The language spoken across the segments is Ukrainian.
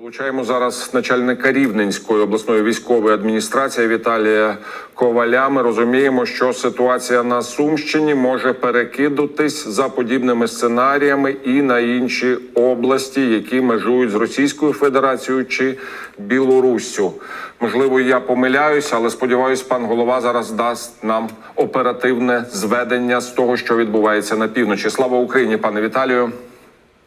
Долучаємо зараз начальника Рівненської обласної військової адміністрації Віталія Коваля. Ми розуміємо, що ситуація на Сумщині може перекидатись за подібними сценаріями і на інші області, які межують з Російською Федерацією чи Білоруссю. Можливо, я помиляюсь, але сподіваюсь, пан голова зараз дасть нам оперативне зведення з того, що відбувається на півночі. Слава Україні, пане Віталію.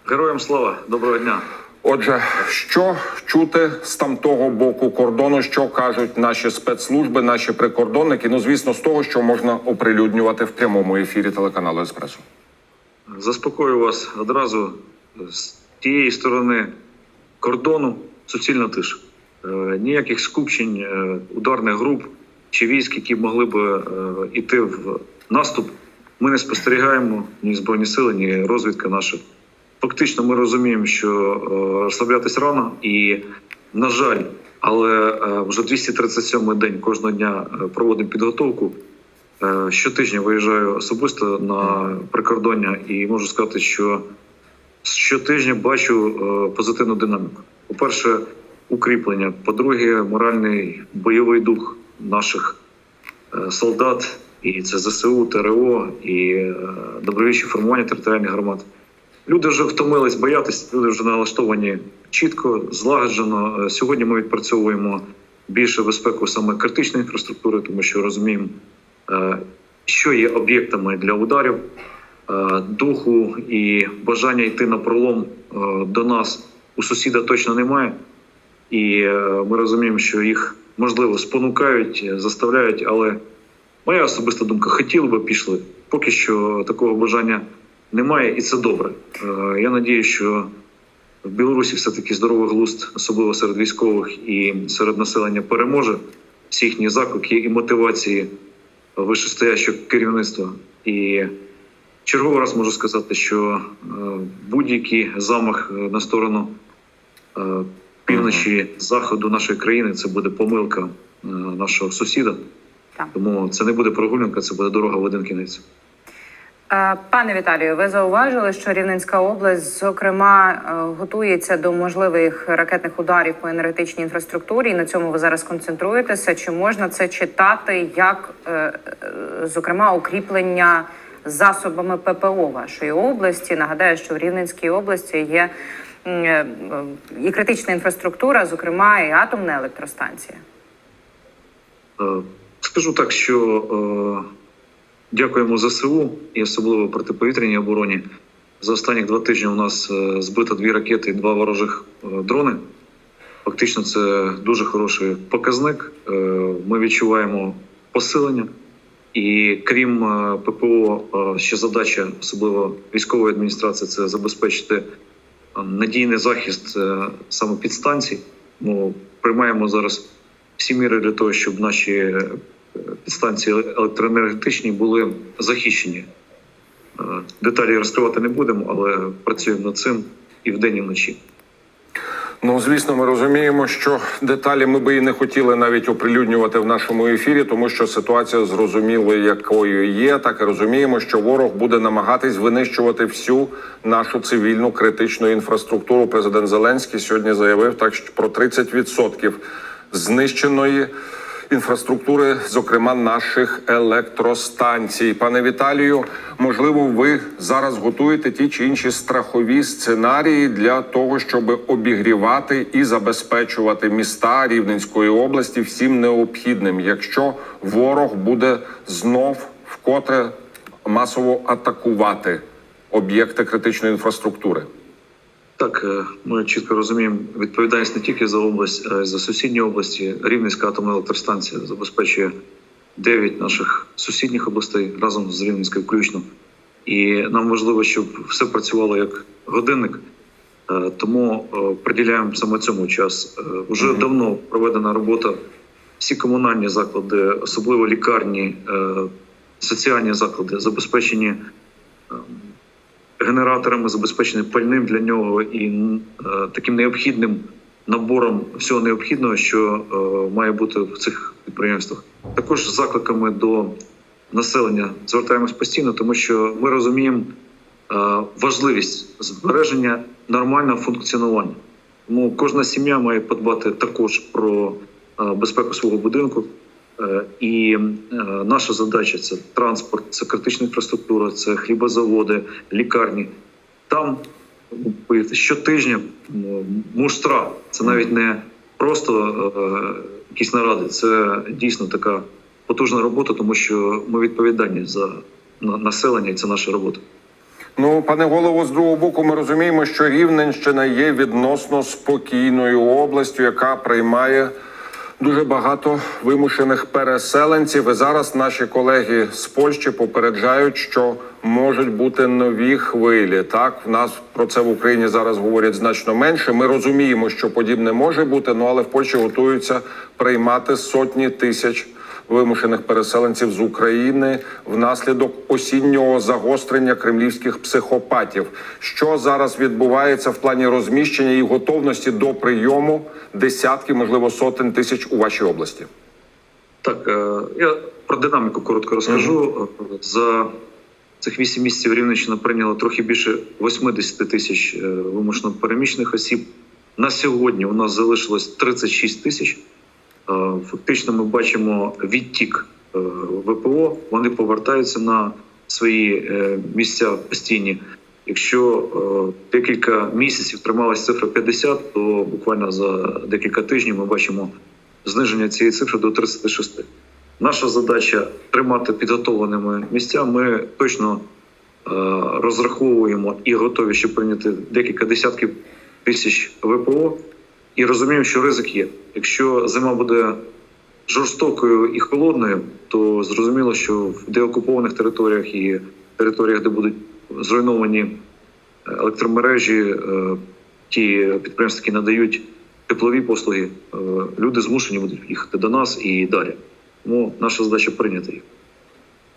Героям слава, доброго дня. Отже, що чути з тамтого боку кордону, що кажуть наші спецслужби, наші прикордонники? Ну, звісно, з того, що можна оприлюднювати в прямому ефірі телеканалу Еспресо. Заспокою вас одразу з тієї сторони кордону суцільна тиша. Е, ніяких скупчень е, ударних груп чи військ, які могли б е, іти в наступ, ми не спостерігаємо ні збройні сили, ні розвідка наша. Фактично, ми розуміємо, що е, розслаблятись рано, і на жаль, але е, вже 237-й день кожного дня е, проводимо підготовку. Щотижня виїжджаю особисто на прикордоння і можу сказати, що щотижня бачу позитивну динаміку. По-перше, укріплення. По-друге, моральний бойовий дух наших солдат, і це ЗСУ, ТРО і добровільчі формування територіальних громад. Люди вже втомились боятись, люди вже налаштовані чітко, злагоджено. Е, Сьогодні ми відпрацьовуємо більше безпеку саме критичної інфраструктури, тому що розуміємо, е, що є об'єктами для ударів, Е, духу і бажання йти на пролом до нас у сусіда точно немає. І ми розуміємо, що їх можливо спонукають, заставляють, але моя особиста думка, хотіли би пішли. Поки що такого бажання немає, і це добре. Е, Я надію, що в Білорусі все-таки здоровий глузд, особливо серед військових і серед населення, переможе всі їхні заклики і мотивації вищестоящого керівництва. І черговий раз можу сказати, що е, будь-який замах е, на сторону півночі заходу нашої країни це буде помилка нашого сусіда. Тому це не буде прогулянка, це буде дорога в один кінець. Е, Пане Віталію, ви зауважили, що Рівненська область, зокрема, е, готується до можливих ракетних ударів по енергетичній інфраструктурі. І на цьому ви зараз концентруєтеся. Чи можна це читати як, е, зокрема, укріплення засобами ППО вашої області? Нагадаю, що в Рівненській області є і критична інфраструктура, зокрема, і атомна електростанція. Скажу так, що дякуємо ЗСУ і особливо протиповітряній обороні. За останні два тижні у нас е, збито дві ракети і два ворожих е, дрони. Фактично, це дуже хороший показник. Е, Ми відчуваємо посилення. І крім ППО, ще задача, особливо військової адміністрації, це забезпечити надійний захист саме підстанцій. Ми приймаємо зараз всі міри для того, щоб наші підстанції електроенергетичні були захищені. Е, Деталі розкривати не будемо, але працюємо над цим і вдень, і вночі. Ну, звісно, ми розуміємо, що деталі ми би і не хотіли навіть оприлюднювати в нашому ефірі, тому що ситуація зрозуміло, якою є. Так і розуміємо, що ворог буде намагатись винищувати всю нашу цивільну критичну інфраструктуру. Президент Зеленський сьогодні заявив так що про 30% знищеної інфраструктури, зокрема наших електростанцій. Пане Віталію, можливо, ви зараз готуєте ті чи інші страхові сценарії для того, щоб обігрівати і забезпечувати міста Рівненської області всім необхідним, якщо ворог буде знов вкотре масово атакувати об'єкти критичної інфраструктури. Так, е, ми чітко розуміємо відповідальність не тільки за область, а й за сусідні області. Рівненська атомна електростанція забезпечує 9 наших сусідніх областей разом з Рівненською включно. І нам важливо, щоб все працювало як годинник. Е, Тому е, приділяємо саме цьому час. Уже Мгм. давно проведена робота. Всі комунальні заклади, особливо лікарні, соціальні заклади, забезпечені е, генераторами, забезпечені пальним для нього і е, таким необхідним набором всього необхідного, що е, має бути в цих підприємствах. Також закликами до населення звертаємось постійно, тому що ми розуміємо е, важливість збереження нормального функціонування. Тому кожна сім'я має подбати також про безпеку свого будинку. Е, І е, наша задача це транспорт, це критична інфраструктура, це хлібозаводи, лікарні. Там повірте, щотижня муштра. Це навіть не просто е, якісь наради, це дійсно така потужна робота, тому що ми відповідальні за населення, і це наша робота. Ну, пане голово, з другого боку, ми розуміємо, що Рівненщина є відносно спокійною областю, яка приймає дуже багато вимушених переселенців. І зараз наші колеги з Польщі попереджають, що можуть бути нові хвилі. Так, в нас про це в Україні зараз говорять значно менше. Ми розуміємо, що подібне може бути, ну але в Польщі готуються приймати сотні тисяч вимушених переселенців з України внаслідок осіннього загострення кремлівських психопатів. Що зараз відбувається в плані розміщення і готовності до прийому десятків, можливо, сотень тисяч у вашій області? Так, е, я про динаміку коротко розкажу. За цих вісім місяців Рівненщина прийняла трохи більше 80 тисяч е, вимушено переміщених осіб. На сьогодні у нас залишилось 36 тисяч. Е, Фактично, ми бачимо відтік е, ВПО. Вони повертаються на свої е, місця постійні. Якщо декілька місяців трималась цифра 50, то буквально за декілька тижнів ми бачимо зниження цієї цифри до 36. Наша задача тримати підготовленими місця. Ми точно розраховуємо і готові ще прийняти декілька десятків тисяч ВПО. І розуміємо, що ризик є. Якщо зима буде жорстокою і холодною, то зрозуміло, що в деокупованих територіях і територіях, де будуть зруйновані електромережі, е, ті підприємства, які надають теплові послуги, е, люди змушені будуть їхати до нас і далі. Тому наша задача прийняти їх.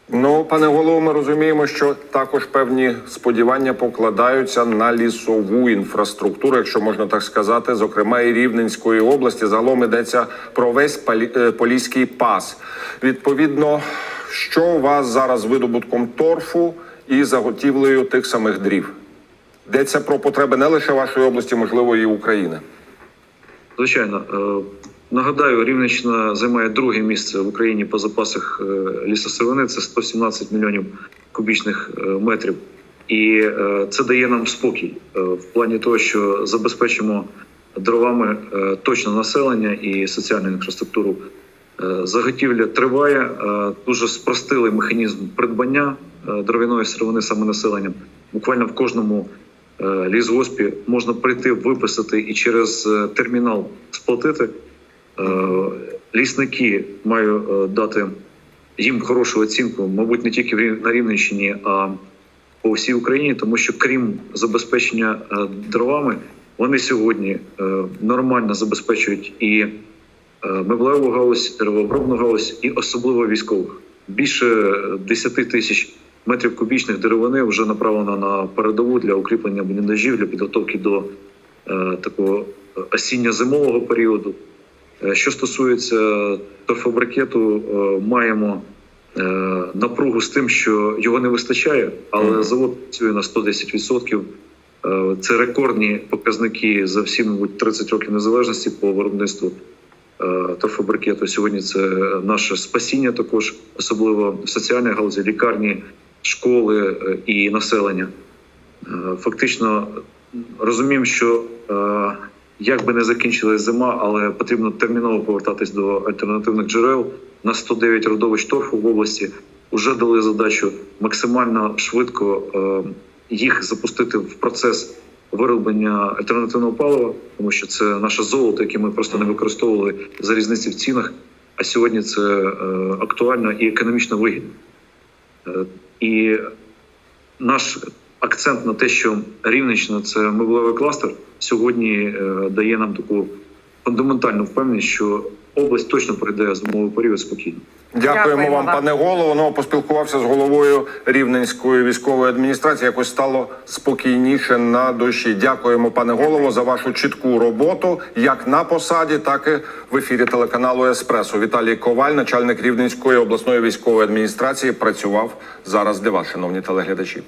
Ну, пане голово, ми розуміємо, що також певні сподівання покладаються на лісову інфраструктуру, якщо можна так сказати, зокрема і Рівненської області. Загалом йдеться про весь е, Поліський пас. Відповідно, що у вас зараз з видобутком торфу і заготівлею тих самих дрів? Йдеться про потреби не лише вашої області, можливо, і України. Звичайно, Е, нагадаю, Рівненщина займає друге місце в Україні по запасах е, лісосировини. Це 117 мільйонів кубічних е, метрів. І е, це дає нам спокій в плані того, що забезпечимо дровами точно населення і соціальну інфраструктуру. Заготівля триває. Дуже спростили механізм придбання дровяної сировини саме населенням. Буквально в кожному лісгоспі можна прийти, виписати і через термінал сплатити. Е, Лісники маю е, дати їм хорошу оцінку, мабуть, не тільки на Рівненщині, а по всій Україні, тому що крім забезпечення е, дровами, вони сьогодні нормально забезпечують і меблеву галузь, деревообробну галузь, і особливо військових. Більше е, 10 тисяч метрів кубічних деревини вже направлено на передову для укріплення бліндажів, для підготовки до такого осінньо-зимового періоду. Е, Що стосується торфобрикету, е, маємо е, напругу з тим, що його не вистачає, але завод працює на 110%. Е, Це рекордні показники за всі, мабуть, 30 років незалежності по виробництву е, торфобрикету. Сьогодні це наше спасіння, також особливо в соціальній галузі, лікарні, школи е, і населення. Е, Фактично розуміємо, що е, як би не закінчилась зима, але потрібно терміново повертатись до альтернативних джерел. На 109 родовищ торфу в області вже дали задачу максимально швидко е, їх запустити в процес вироблення альтернативного палива, тому що це наше золото, яке ми просто не використовували за різниці в цінах. А сьогодні це е, актуально і економічно вигідно. Е, і наш акцент на те, що Рівненщина це меблевий кластер, сьогодні е, дає нам таку фундаментальну впевненість, що область точно пройде зимовий період спокійно. Дякуємо, Дякуємо вам, вам. пане голово. Ну поспілкувався з головою Рівненської військової адміністрації. Якось стало спокійніше на душі. Дякуємо, пане голово, за вашу чітку роботу, як на посаді, так і в ефірі телеканалу Еспресо. Віталій Коваль, начальник Рівненської обласної військової адміністрації, працював зараз для вас, шановні телеглядачі.